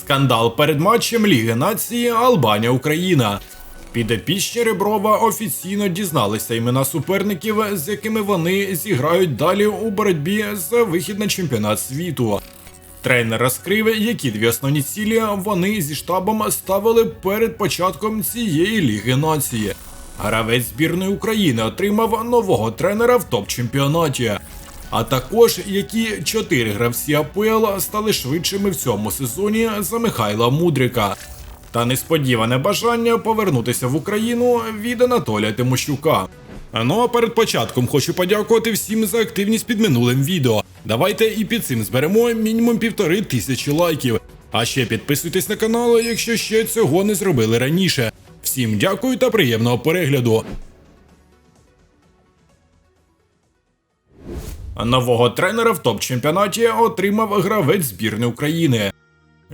Скандал перед матчем Ліги Нації Албанія Україна. Підопічні Реброва офіційно дізналися імена суперників, з якими вони зіграють далі у боротьбі за вихід на чемпіонат світу. Тренер розкрив, які дві основні цілі вони зі штабом ставили перед початком цієї ліги нації. Гравець збірної України отримав нового тренера в топ-чемпіонаті. А також які чотири гравці АПЛ стали швидшими в цьому сезоні за Михайла Мудрика. Та несподіване бажання повернутися в Україну від Анатолія Тимощука. Ну а перед початком хочу подякувати всім за активність під минулим відео. Давайте і під цим зберемо мінімум півтори тисячі лайків. А ще підписуйтесь на канал, якщо ще цього не зробили раніше. Всім дякую та приємного перегляду. Нового тренера в топ-чемпіонаті отримав гравець збірної України.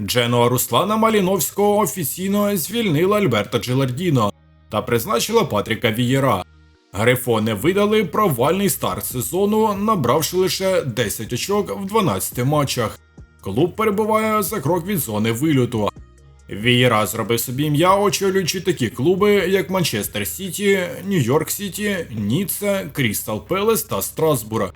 Дженуа Руслана Маліновського офіційно звільнила Альберта Джилардіно та призначила Патріка Вієра. Грифони видали провальний старт сезону, набравши лише 10 очок в 12 матчах. Клуб перебуває за крок від зони вильоту. Вієра зробив собі ім'я, очолюючи такі клуби, як Манчестер Сіті, Нью-Йорк Сіті, Ніцца, Крістал Пелес та Страсбур.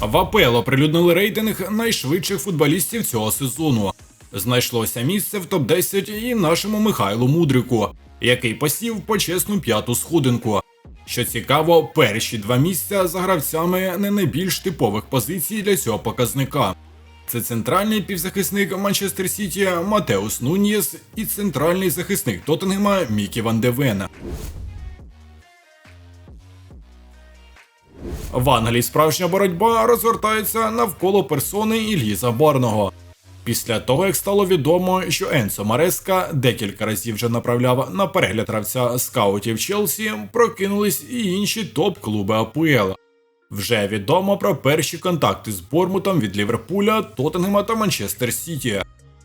В АПЛ оприлюднили рейтинг найшвидших футболістів цього сезону. Знайшлося місце в топ-10 і нашому Михайлу Мудрику, який посів почесну п'яту сходинку. Що цікаво, перші два місця за гравцями не найбільш типових позицій для цього показника. Це центральний півзахисник Манчестер Сіті Матеус Нуньєс і центральний захисник Тоттенгема Мікі Ван де Вена. В Англії справжня боротьба розгортається навколо персони Ільї Забарного. Після того, як стало відомо, що Енсо Мареска декілька разів вже направляв на перегляд гравця скаутів Челсі, прокинулись і інші топ-клуби АПЛ. Вже відомо про перші контакти з Бормутом від Ліверпуля, Тоттенгема та Манчестер Сіті.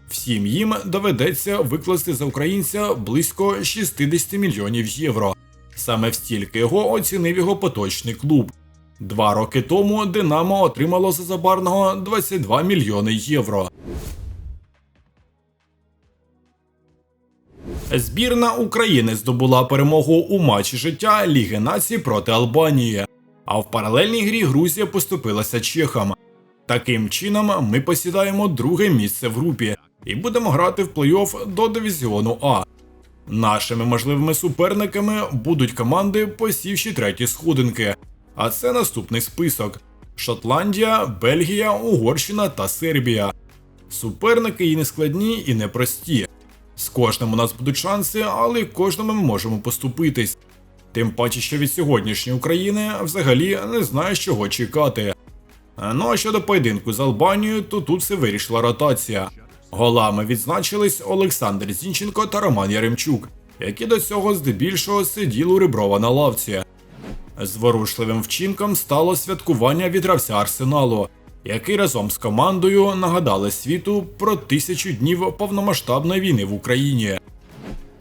Всім їм доведеться викласти за українця близько 60 мільйонів євро. Саме стільки його оцінив його поточний клуб. Два роки тому Динамо отримало за забарного 22 мільйони євро. Збірна України здобула перемогу у матчі життя Ліги націй проти Албанії. А в паралельній грі Грузія поступилася чехам. Таким чином, ми посідаємо друге місце в групі і будемо грати в плей-офф до дивізіону А. Нашими можливими суперниками будуть команди, посівші треті сходинки. А це наступний список: Шотландія, Бельгія, Угорщина та Сербія. Суперники і не складні, і не прості. З кожним у нас будуть шанси, але кожному ми можемо поступитись. Тим паче, що від сьогоднішньої України взагалі не знаєш, чого чекати. Ну а щодо поєдинку з Албанією, то тут все вирішила ротація. Голами відзначились Олександр Зінченко та Роман Яремчук, які до цього здебільшого сиділи у Реброва на лавці. Зворушливим вчинком стало святкування від гравця Арсеналу, який разом з командою нагадали світу про тисячу днів повномасштабної війни в Україні.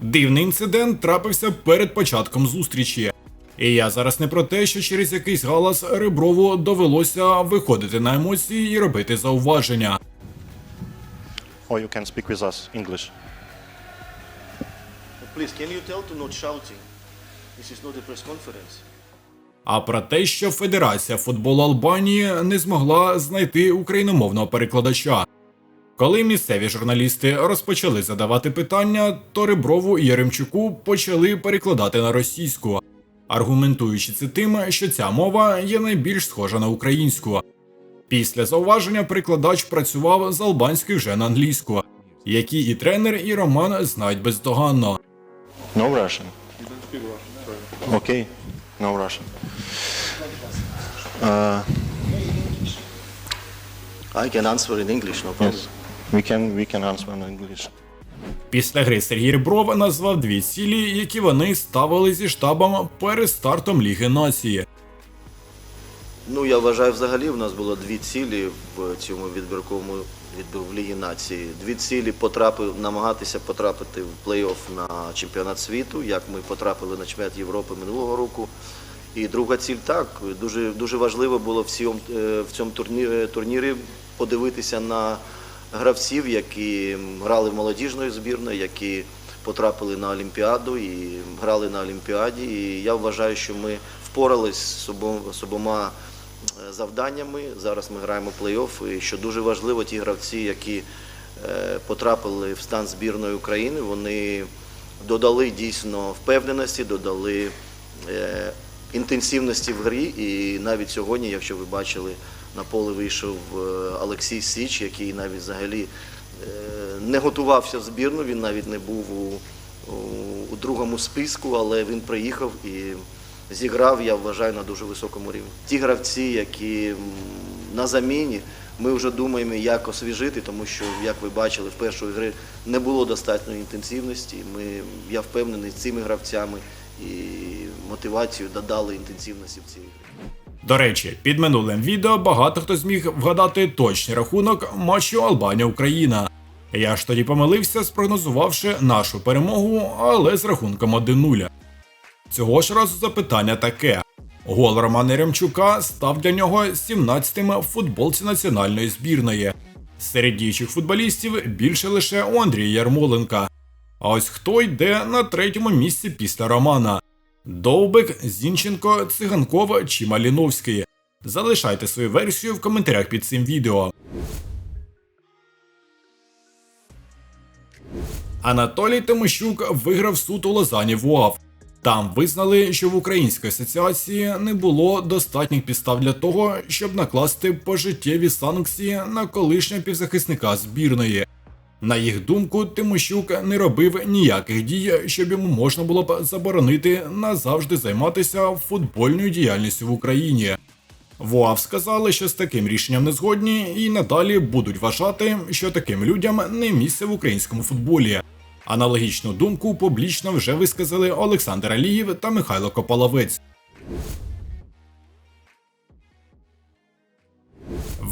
Дивний інцидент трапився перед початком зустрічі. І я зараз не про те, що через якийсь галас Реброву довелося виходити на емоції і робити зауваження. Or you can speak with us English. Please, can you tell to not shouting? This is not a press conference. А про те, що Федерація футболу Албанії не змогла знайти україномовного перекладача. Коли місцеві журналісти розпочали задавати питання, то Реброву і Яремчуку почали перекладати на російську, аргументуючи це тим, що ця мова є найбільш схожа на українську. Після зауваження перекладач працював з албанською вже на англійську, які і тренер, і Роман знають бездоганно. No Russian. Okay, no Russian. Uh, I can answer in English, no problem. yes, we can we can answer in English. Після гри Сергій Ребров назвав дві цілі, які вони ставили зі штабом перед стартом Ліги Нації. Ну, я вважаю, взагалі в нас було дві цілі в цьому відбірковому відбір в Лігі нації. Дві цілі потрапи, намагатися потрапити в плей-офф на чемпіонат світу, як ми потрапили на чемпіонат Європи минулого року. І друга ціль так. Дуже, дуже важливо було в цьому, е, в цьому турнірі, турнірі подивитися на гравців, які грали в молодіжної збірної, які потрапили на Олімпіаду і грали на Олімпіаді. І я вважаю, що ми впорались з обома е, завданнями. Зараз ми граємо плей-офф. І що дуже важливо, ті гравці, які е, потрапили в стан збірної України, вони додали дійсно впевненості, додали е, інтенсивності в грі. І навіть сьогодні, якщо ви бачили, на поле вийшов е, Олексій Січ, який навіть взагалі е, не готувався в збірну, він навіть не був у, у, другому списку, але він приїхав і зіграв, я вважаю, на дуже високому рівні. Ті гравці, які на заміні, ми вже думаємо, як освіжити, тому що, як ви бачили, в першої гри не було достатньої інтенсивності. Ми, я впевнений, цими гравцями і мотивацію додали інтенсивності в цій грі. До речі, під минулим відео багато хто зміг вгадати точний рахунок матчу Албанія-Україна. Я ж тоді помилився, спрогнозувавши нашу перемогу, але з рахунком 1-0. Цього ж разу запитання таке: гол Романа Ремчука став для нього 17-тим в футболці національної збірної. Серед діючих футболістів більше лише у Андрія Ярмоленка. А ось хто йде на третьому місці після Романа? Довбик, Зінченко, Циганков чи Маліновський. Залишайте свою версію в коментарях під цим відео. Анатолій Тимощук виграв суд у Лозані в УАВ. Там визнали, що в Українській асоціації не було достатніх підстав для того, щоб накласти пожиттєві санкції на колишнього півзахисника збірної. На їх думку, Тимощук не робив ніяких дій, щоб йому можна було б заборонити назавжди займатися футбольною діяльністю в Україні. В УАВ сказали, що з таким рішенням не згодні і надалі будуть вважати, що таким людям не місце в українському футболі. Аналогічну думку публічно вже висказали Олександр Алієв та Михайло Копаловець.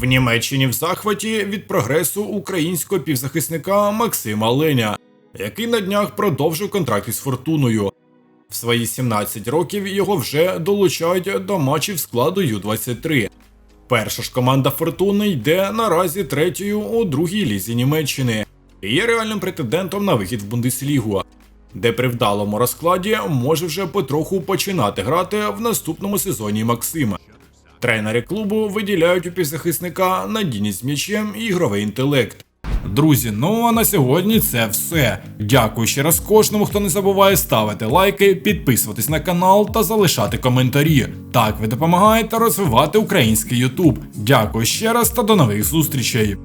В Німеччині в захваті від прогресу українського півзахисника Максима Леня, який на днях продовжив контракт із фортуною. В свої 17 років його вже долучають до матчів складу Ю-23. Перша ж команда Фортуни йде наразі третьою у другій лізі Німеччини і є реальним претендентом на вихід в Бундеслігу, де при вдалому розкладі може вже потроху починати грати в наступному сезоні Максима. Тренери клубу виділяють у півзахисника надійність м'ячем і ігровий інтелект. Друзі, ну а на сьогодні це все. Дякую ще раз кожному, хто не забуває ставити лайки, підписуватись на канал та залишати коментарі. Так ви допомагаєте розвивати український Ютуб. Дякую ще раз та до нових зустрічей.